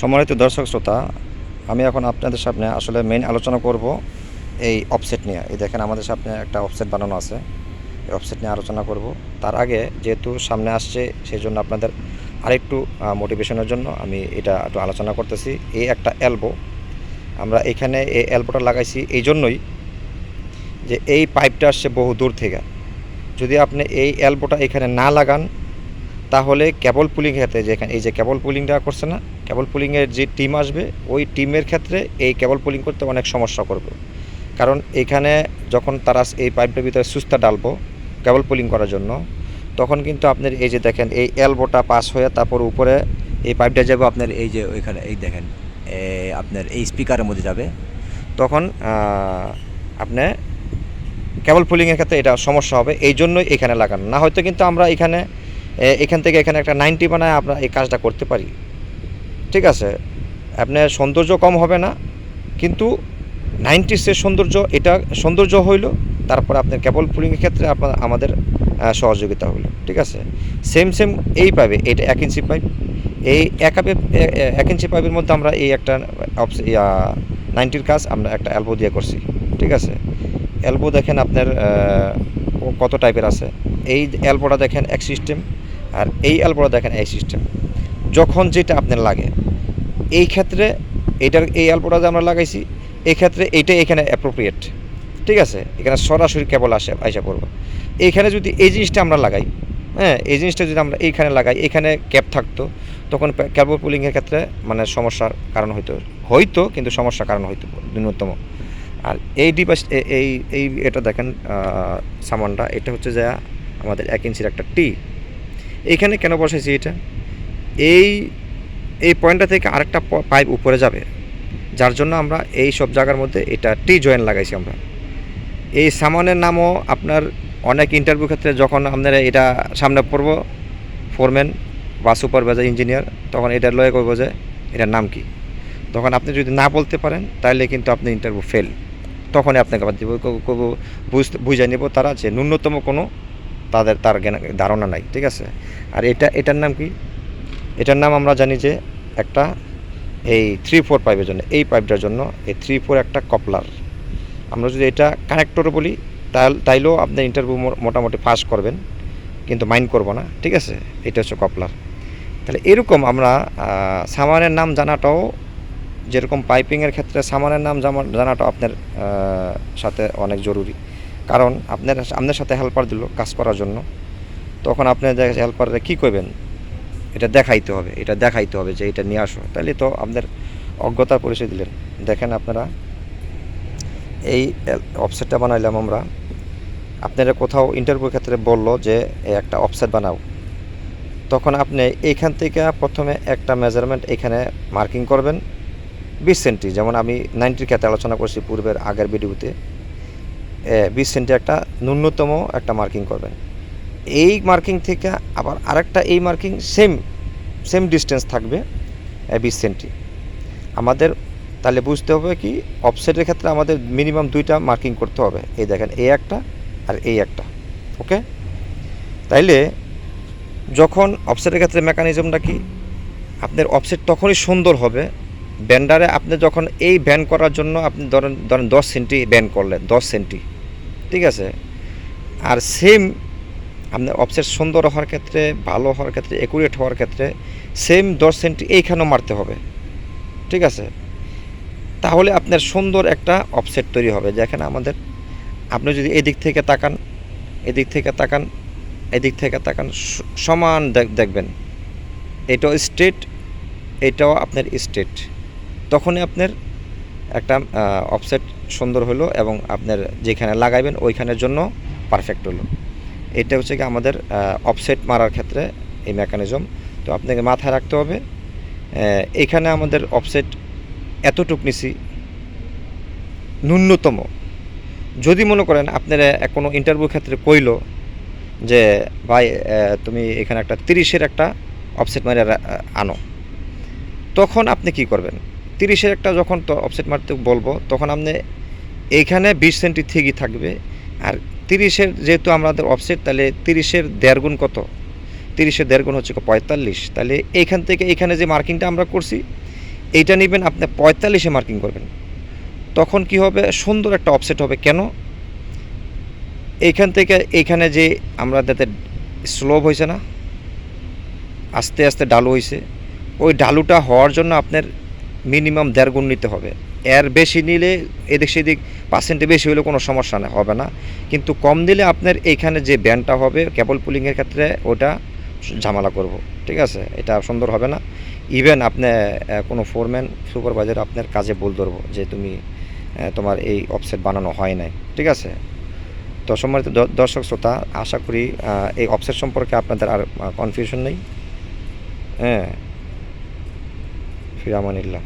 সম্মানিত দর্শক শ্রোতা, আমি এখন আপনাদের সামনে আসলে মেইন আলোচনা করব এই অফসেট নিয়ে। এই দেখেন আমাদের সামনে একটা অফসেট বানানো আছে। এই অফসেট নিয়ে আলোচনা করব। তার আগে যেহেতু সামনে আসছে সেই জন্য আপনাদের আরেকটু মোটিভেশনের জন্য আমি এটা একটু আলোচনা করতেছি। এই একটা অ্যালবো আমরা এখানে এই অ্যালবোটা লাগাইছি এই জন্যই যে এই পাইপটা আসছে বহু দূর থেকে। যদি আপনি এই অ্যালবোটা এখানে না লাগান তাহলে কেবল পুলিং ক্ষেত্রে যেখানে এই যে কেবল পুলিংটা করছে না কেবল পুলিংয়ের যে টিম আসবে ওই টিমের ক্ষেত্রে এই কেবল পুলিং করতে অনেক সমস্যা করবে। কারণ এখানে যখন তারা এই পাইপটার ভিতরে সুস্থা ডালবো কেবল পুলিং করার জন্য তখন কিন্তু আপনার এই যে দেখেন এই এলবোটা পাস হয়ে তারপর উপরে এই পাইপটা যাবে আপনার এই যে ওইখানে এই দেখেন আপনার এই স্পিকারের মধ্যে যাবে। তখন আহ, আপনি কেবল পুলিংয়ের ক্ষেত্রে এটা সমস্যা হবে এই জন্যই এখানে লাগানো। না হয়তো কিন্তু আমরা এখানে এখান থেকে এখানে একটা নাইনটি বানায় আমরা এই কাজটা করতে পারি। ঠিক আছে? আপনার সৌন্দর্য কম হবে না, কিন্তু নাইনটির সে সৌন্দর্য, এটা সৌন্দর্য হইল, তারপর আপনার কেবল পুলিংয়ের ক্ষেত্রে আপনার, আমাদের সহযোগিতা হইল। ঠিক আছে? সেম সেম এই পাইবে এটা এক ইঞ্চি পাইপ এই এক এক ইঞ্চি পাইপের মধ্যে আমরা এই একটা নাইনটির কাজ আমরা একটা অ্যালবো দিয়ে করছি। ঠিক আছে? অ্যালবো দেখেন আপনার কত টাইপের আছে? এই অ্যালবোটা দেখেন এক সিস্টেম আর এই এলবোটা দেখেন, এই সিস্টেম। যখন যেটা আপনার লাগে। এই ক্ষেত্রে এটার, এই এলবোটা যে আমরা লাগাইছি, এই ক্ষেত্রে এইটা এখানে অ্যাপ্রোপ্রিয়েট ঠিক আছে? এখানে সরাসরি কেবল আসে, আইসা পড়ব। এইখানে যদি এই জিনিসটা আমরা লাগাই হ্যাঁ এই জিনিসটা যদি আমরা এইখানে লাগাই, এখানে ক্যাপ থাকতো, তখন কেবল পুলিংয়ের ক্ষেত্রে মানে সমস্যার কারণ হইতো হয়তো কিন্তু সমস্যার কারণ হইতো, ন্যূনতম। আর এই ডিভাইস এই এই এটা দেখেন সামানটা, এটা হচ্ছে যে আমাদের এক ইঞ্চির একটা টি এইখানে কেন বসাইছি এটা? এই এই পয়েন্টটা থেকে আরেকটা পাইপ উপরে যাবে। যার জন্য আমরা এই সব জায়গার মধ্যে এটা টি জয়েন লাগাইছি আমরা। এই সামানের নামও আপনার অনেক ইন্টারভিউ ক্ষেত্রে যখন আপনারা এটা সামনে পড়ব ফোরম্যান বা সুপারভাইজার ইঞ্জিনিয়ার তখন এটা লয়ে করব যে এটার নাম কি। তখন আপনি যদি না বলতে পারেন তাহলে কিন্তু আপনি ইন্টারভিউ ফেল তখনই আপনাকে আবার দিব বুঝতে বুঝে নেব তারা যে ন্যূনতম কোনো তাদের তার ধারণা নাই, ঠিক আছে? আর এটা এটার নাম কি? এটার নাম আমরা জানি যে একটা এই থ্রি ফোর পাইপের জন্য, এই পাইপটার জন্য এই থ্রি ফোর একটা কপলার আমরা যদি এটা কানেক্টর বলি তাইলেও আপনি ইন্টারভিউ মোটামুটি পাস করবেন, কিন্তু মাইন্ড করব না, ঠিক আছে? এটা হচ্ছে কপলার তাহলে এরকম আমরা সামানের নাম জানাটাও যেরকম পাইপিংয়ের ক্ষেত্রে সামানের নাম জামা- জানাটা আপনার সাথে অনেক জরুরি। কারণ আপনার আপনার সাথে হেল্পার দিল কাজ করার জন্য। তখন আপনি হেল্পাররা কী করবেন? এটা দেখাইতে হবে, এটা দেখাইতে হবে যে এটা নিয়ে আসো। তাহলে তো আপনার অজ্ঞতার পরিচয় দিলেন। দেখেন আপনারা, এই অফসেটটা বানাইলাম আমরা। আপনারা কোথাও ইন্টারভিউ ক্ষেত্রে বলল যে একটা অফসেট বানাও। তখন আপনি এইখান থেকে প্রথমে একটা মেজারমেন্ট এখানে মার্কিং করবেন। বিশ সেন্টি যেমন আমি নাইনটির ক্ষেত্রে আলোচনা করছি পূর্বের আগের ভিডিওতে বিশ সেন্টি একটা ন্যূনতম একটা মার্কিং করবেন। এই মার্কিং থেকে আবার আরেকটা এই মার্কিং সেম সেম ডিস্টেন্স থাকবে বিশ সেন্টি আমাদের তাহলে বুঝতে হবে কি, অফসেটের ক্ষেত্রে আমাদের মিনিমাম দুইটা মার্কিং করতে হবে। এই দেখেন এই একটা আর এই একটা, ওকে? তাইলে যখন অফসেটের ক্ষেত্রে মেকানিজমটা কি, আপনার অফসেট তখনই সুন্দর হবে, ব্যান্ডারে আপনি যখন এই ব্যান করার জন্য আপনি ধরেন ধরেন দশ সেন্টি ব্যান করলেন, দশ সেন্টি ঠিক আছে? আর সেম আপনার অফসেট সুন্দর হওয়ার ক্ষেত্রে, ভালো হওয়ার ক্ষেত্রে একুরেট হওয়ার ক্ষেত্রে সেম দশ সেন্টি এইখানেও মারতে হবে। ঠিক আছে? তাহলে আপনার সুন্দর একটা অফসেট তৈরি হবে। যেখানে আমাদের, আপনি যদি এদিক থেকে তাকান, এদিক থেকে তাকান, এদিক থেকে তাকান সমান দেখ- দেখবেন। এটাও স্টেট এটাও আপনার স্টেট তখনই আপনার একটা অফসেট সুন্দর হলো এবং আপনার যেখানে লাগাইবেন ওইখানের জন্য পারফেক্ট হলো। এটা হচ্ছে কি আমাদের অফসেট মারার ক্ষেত্রে এই মেকানিজম তো আপনাকে মাথায় রাখতে হবে এখানে আমাদের অফসেট এতটুক নিছি, ন্যূনতম। যদি মনে করেন আপনারা কোনো ইন্টারভিউ ক্ষেত্রে কইলো যে, ভাই তুমি এখানে একটা তিরিশের একটা অফসেট মারে আনো। তখন আপনি কি করবেন? তিরিশের একটা যখন তো অফসেট মারতে বলব, তখন আপনি এইখানে বিশ সেন্টি ঠিকই থাকবে। আর তিরিশের যেহেতু আমাদের অফসেট তাহলে তিরিশের দেড় গুণ কত? তিরিশের দেড় গুণ হচ্ছে পঁয়তাল্লিশ। তাহলে এইখান থেকে এখানে যে মার্কিংটা আমরা করছি, এইটা নেবেন আপনি পঁয়তাল্লিশে মার্কিং করবেন। তখন কি হবে? সুন্দর একটা অফসেট হবে। কেন? এইখান থেকে এইখানে যে আমরা যাতে স্লোভ হয়েছে না, আস্তে আস্তে ডালু হয়েছে ওই ডালুটা হওয়ার জন্য আপনার মিনিমাম দেড় গুণ নিতে হবে। এর বেশি নিলে এদিক সেদিক পার্সেন্টে বেশি হলে কোনো সমস্যা না, হবে না। কিন্তু কম দিলে আপনার এইখানে যে ব্যান্ডটা হবে কেবল পুলিংয়ের ক্ষেত্রে ওটা ঝামেলা করব, ঠিক আছে? এটা সুন্দর হবে না। ইভেন আপনি কোনো ফোরম্যান সুপারভাইজার আপনার কাজে বল ধরবো যে তুমি তোমার এই অফসেট বানানো হয় নাই, ঠিক আছে? তো সম্মানিত দর্শক, শ্রোতা, আশা করি এই অফসেট সম্পর্কে আপনাদের আর কনফিউশন নেই। হ্যাঁ। ফিরামানিল্লাহ।